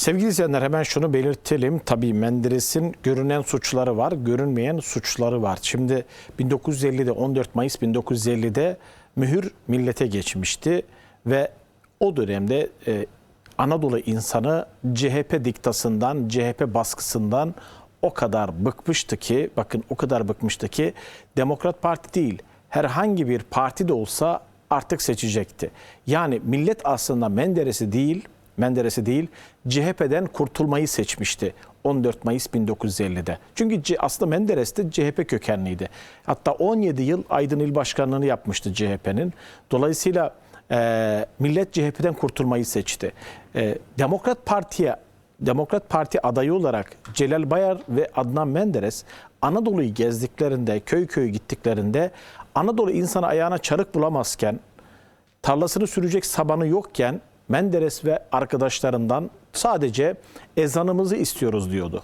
Sevgili izleyenler hemen şunu belirtelim. Tabii Menderes'in görünen suçları var, görünmeyen suçları var. Şimdi 1950'de 14 Mayıs 1950'de mühür millete geçmişti ve o dönemde e, Anadolu insanı CHP diktasından, CHP baskısından o kadar bıkmıştı ki, bakın o kadar bıkmıştı ki Demokrat Parti değil, herhangi bir parti de olsa artık seçecekti. Yani millet aslında Menderes'i değil, Menderes'i değil, CHP'den kurtulmayı seçmişti 14 Mayıs 1950'de. Çünkü aslında Menderes de CHP kökenliydi. Hatta 17 yıl Aydın İl Başkanlığı'nı yapmıştı CHP'nin. Dolayısıyla e, millet CHP'den kurtulmayı seçti. E, Demokrat Parti'ye Demokrat Parti adayı olarak Celal Bayar ve Adnan Menderes Anadolu'yu gezdiklerinde, köy köy gittiklerinde Anadolu insanı ayağına çarık bulamazken tarlasını sürecek sabanı yokken Menderes ve arkadaşlarından sadece ezanımızı istiyoruz diyordu.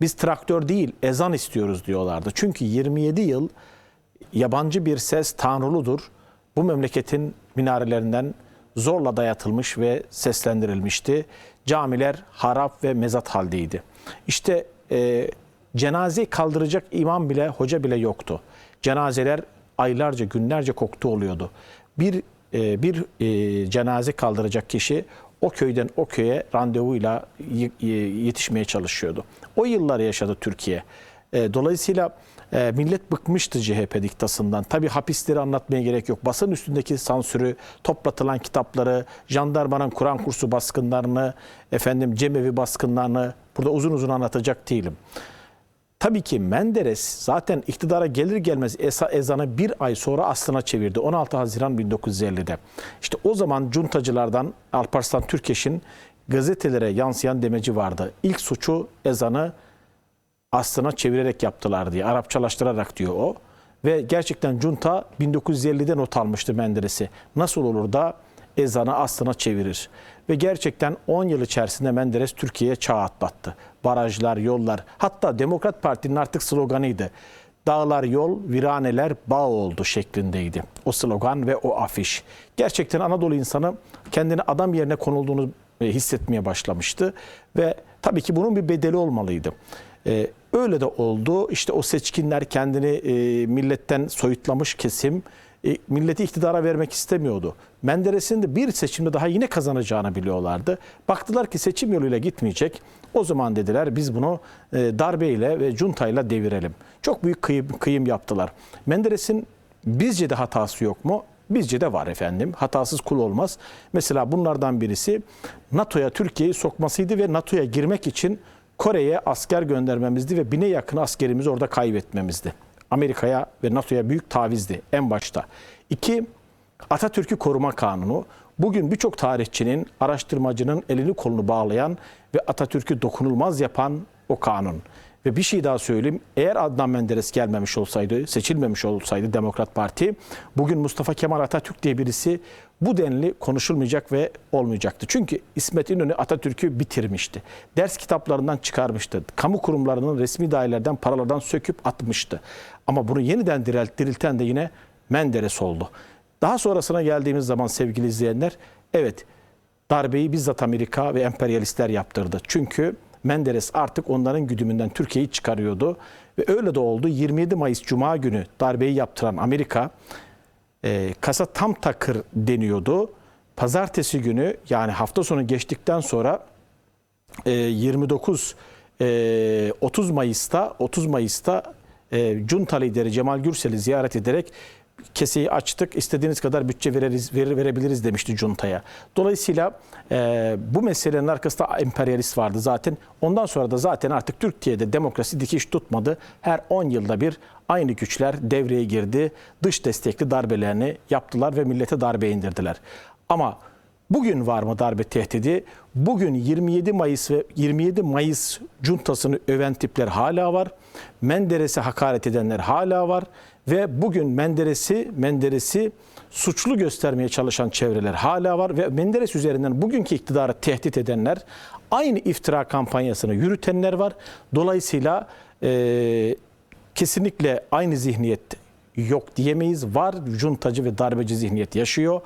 Biz traktör değil ezan istiyoruz diyorlardı. Çünkü 27 yıl yabancı bir ses tanrılıdır. Bu memleketin minarelerinden zorla dayatılmış ve seslendirilmişti. Camiler harap ve mezat haldeydi. İşte e, cenaze kaldıracak imam bile, hoca bile yoktu. Cenazeler aylarca, günlerce koktu oluyordu. Bir e, bir e, cenaze kaldıracak kişi o köyden o köye randevuyla yetişmeye çalışıyordu. O yılları yaşadı Türkiye. E, Dolayısıyla millet bıkmıştı CHP diktasından. Tabi hapisleri anlatmaya gerek yok. Basın üstündeki sansürü, toplatılan kitapları, jandarmanın Kur'an kursu baskınlarını, efendim cemevi baskınlarını burada uzun uzun anlatacak değilim. Tabii ki Menderes zaten iktidara gelir gelmez Esa ezanı bir ay sonra aslına çevirdi. 16 Haziran 1950'de. İşte o zaman cuntacılardan Alparslan Türkeş'in gazetelere yansıyan demeci vardı. İlk suçu ezanı aslına çevirerek yaptılar diye. Arapçalaştırarak diyor o. Ve gerçekten junta 1950'de not almıştı Menderes'i. Nasıl olur da ezanı aslına çevirir. Ve gerçekten 10 yıl içerisinde Menderes Türkiye'ye çağ atlattı. Barajlar, yollar. Hatta Demokrat Parti'nin artık sloganıydı. Dağlar yol, viraneler bağ oldu şeklindeydi. O slogan ve o afiş. Gerçekten Anadolu insanı kendini adam yerine konulduğunu e, hissetmeye başlamıştı. Ve tabii ki bunun bir bedeli olmalıydı. Ee, öyle de oldu. İşte o seçkinler kendini e, milletten soyutlamış kesim e, milleti iktidara vermek istemiyordu. Menderes'in de bir seçimde daha yine kazanacağını biliyorlardı. Baktılar ki seçim yoluyla gitmeyecek. O zaman dediler biz bunu e, darbeyle ve cuntayla devirelim. Çok büyük kıyım, kıyım yaptılar. Menderes'in bizce de hatası yok mu? Bizce de var efendim. Hatasız kul olmaz. Mesela bunlardan birisi NATO'ya Türkiye'yi sokmasıydı ve NATO'ya girmek için Kore'ye asker göndermemizdi ve bine yakın askerimizi orada kaybetmemizdi. Amerika'ya ve NATO'ya büyük tavizdi en başta. İki, Atatürk'ü koruma kanunu. Bugün birçok tarihçinin, araştırmacının elini kolunu bağlayan ve Atatürk'ü dokunulmaz yapan o kanun. Ve bir şey daha söyleyeyim. Eğer Adnan Menderes gelmemiş olsaydı, seçilmemiş olsaydı Demokrat Parti, bugün Mustafa Kemal Atatürk diye birisi bu denli konuşulmayacak ve olmayacaktı. Çünkü İsmet İnönü Atatürk'ü bitirmişti. Ders kitaplarından çıkarmıştı. Kamu kurumlarının resmi dairelerden paralardan söküp atmıştı. Ama bunu yeniden diril- dirilten de yine Menderes oldu. Daha sonrasına geldiğimiz zaman sevgili izleyenler, evet darbeyi bizzat Amerika ve emperyalistler yaptırdı. Çünkü Menderes artık onların güdümünden Türkiye'yi çıkarıyordu. Ve öyle de oldu. 27 Mayıs Cuma günü darbeyi yaptıran Amerika e, kasa tam takır deniyordu. Pazartesi günü yani hafta sonu geçtikten sonra e, 29 e, 30 Mayıs'ta 30 Mayıs'ta e, Junta lideri Cemal Gürsel'i ziyaret ederek keseyi açtık istediğiniz kadar bütçe veririz, verir, verebiliriz demişti Junta'ya. Dolayısıyla e, bu meselenin arkasında emperyalist vardı zaten. Ondan sonra da zaten artık Türkiye'de demokrasi dikiş tutmadı. Her 10 yılda bir aynı güçler devreye girdi. Dış destekli darbelerini yaptılar ve millete darbe indirdiler. Ama Bugün var mı darbe tehdidi? Bugün 27 Mayıs ve 27 Mayıs cuntasını öven tipler hala var. Menderes'e hakaret edenler hala var ve bugün Menderes'i Menderes'i suçlu göstermeye çalışan çevreler hala var ve Menderes üzerinden bugünkü iktidarı tehdit edenler aynı iftira kampanyasını yürütenler var. Dolayısıyla e, kesinlikle aynı zihniyet yok diyemeyiz. Var cuntacı ve darbeci zihniyet yaşıyor.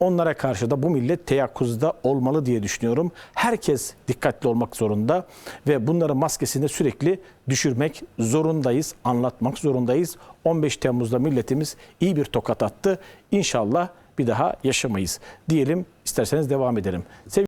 Onlara karşı da bu millet teyakkuzda olmalı diye düşünüyorum. Herkes dikkatli olmak zorunda ve bunları maskesinde sürekli düşürmek zorundayız, anlatmak zorundayız. 15 Temmuz'da milletimiz iyi bir tokat attı. İnşallah bir daha yaşamayız diyelim. İsterseniz devam edelim. Sevgili